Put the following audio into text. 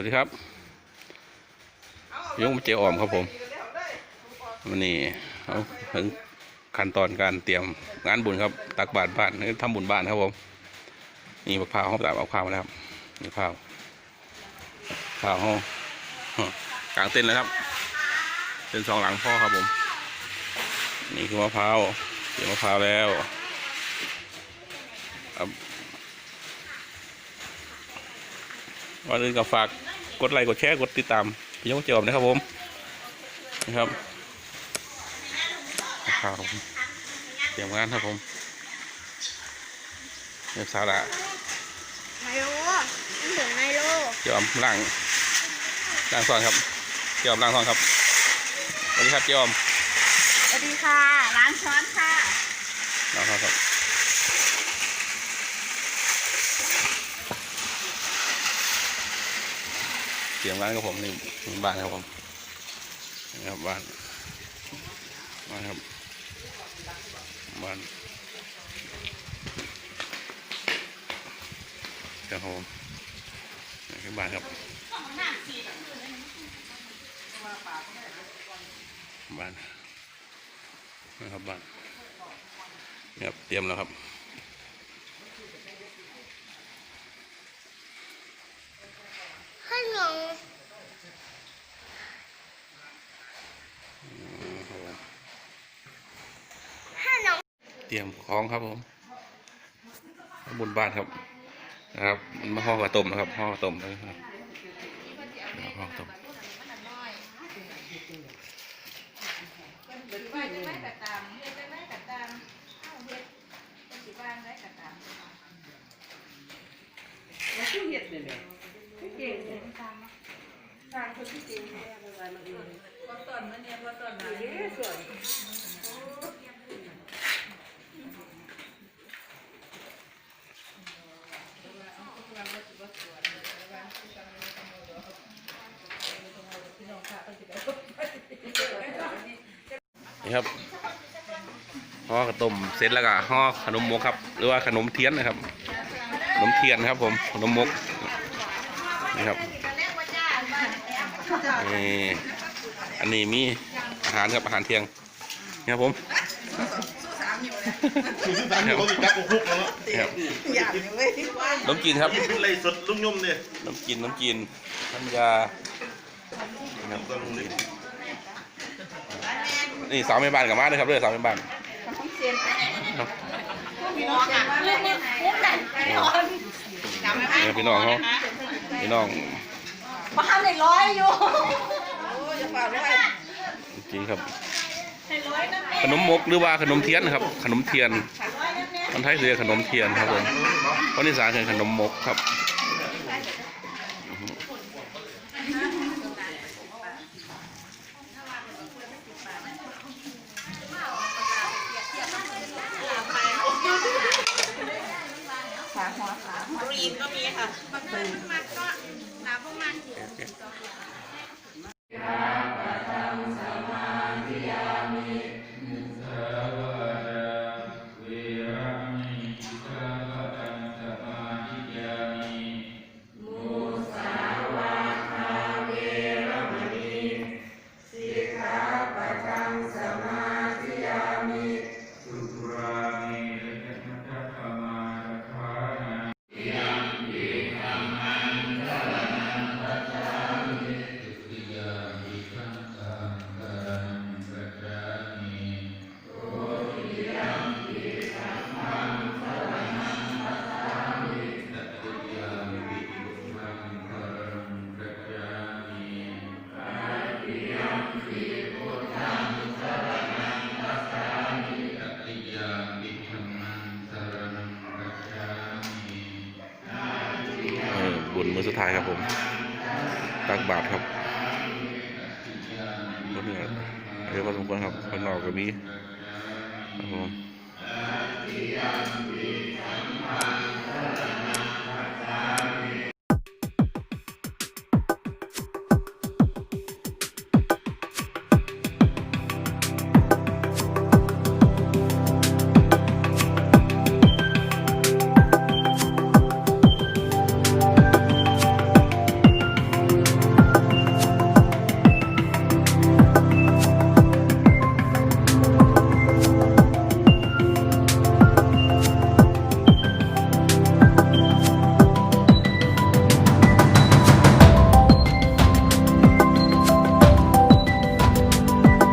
วัสดีครับยงเจออมครับผมวันนี้เอาถึงขั้นตอนการเตรียมงานบุญครับ ตักบาตรบ้านทำบุญบ้านครับผมนี่มะพร้าวเขาตักเอาข้าวมาแล้วครับนี่ข้าวข้าวเขากลางเต็นท์เลยครับเต็นสองหลังพ่อครับผม นี่คือมะพร้าวเตรียมมะพร้าวแล้วครับวันอื่นก็ฝาก กดไลค์กดแชร์กดติดตามพี่ยงเจียมนะครับผมนะครับข่าวเตรียมงานครับผมเรียบสาระไมโลมันถึงไมโลเจียมล่างล่างซอนครับเจียมล่างซอนครับสวัสดีครับเจียมสวัสดีค่ะร้านช้อนค่ะล่างซอนครับ เตรียมงานกับผมนี่บ้านครับผมนะครับบ้านบ้านครับบ้านครับผมนี่คือบ้านครับบ้านนะครับบ้านครับเตรียมแล้วครับ ขนม อืมครับผม ขนม เตรียมของครับผมบุญบ้านครับนะครับมันมาห่อกระต้มนะครับห่อกระต้มเลยครับนะครับห่อกระต้มว่าจะไม่กัดตามเฮ็ดจะไม่กัดตามเอนได้กัดตามแล้วผู้เห็ดเนี่ยแหละผู้เนี่ยสร้างคนที่เก่งเนี่ยอะไรมาเองบ่ต้นมันเนี่ยบ่ต้นมาเย้สวย นี่ครับห่อกระต้มเสร็จแล้วก็ห่อขนมมกครับ หรือว่าขนมเทียนนะครับ ขนมเทียนครับ ผมขนมมกนี่ครับนี่อันนี้มีอาหารครับอาหารเที่ยงนี่ครับผมคือที่สามนี่เขาติดจับกุ๊กแล้วนี่ครับอยากเลยน้ำกินครับกินเป็นไรสดลุงยมเนี่ยน้ำกินน้ำกินน้ำยานะครับ นี่สาวแม่บ้านกับมาเลยครับเด้อสาวแม่บ้านครับนี่พี่น้องเขาพี่น้องบ้านเลยร้อยอยู่โอ้ยฝากไว้จริงครับขนมมกหรือว่าขนมเทียนนะครับ ขนมเทียนคนไทยเรียกขนมเทียนครับผมคนอีสานคือขนมมกครับ มก็มีค่ มือสุดท้ายครับผมตักบาทครับคนเหนือเยอะพอสมควรครับคนนอกก็มีครับผม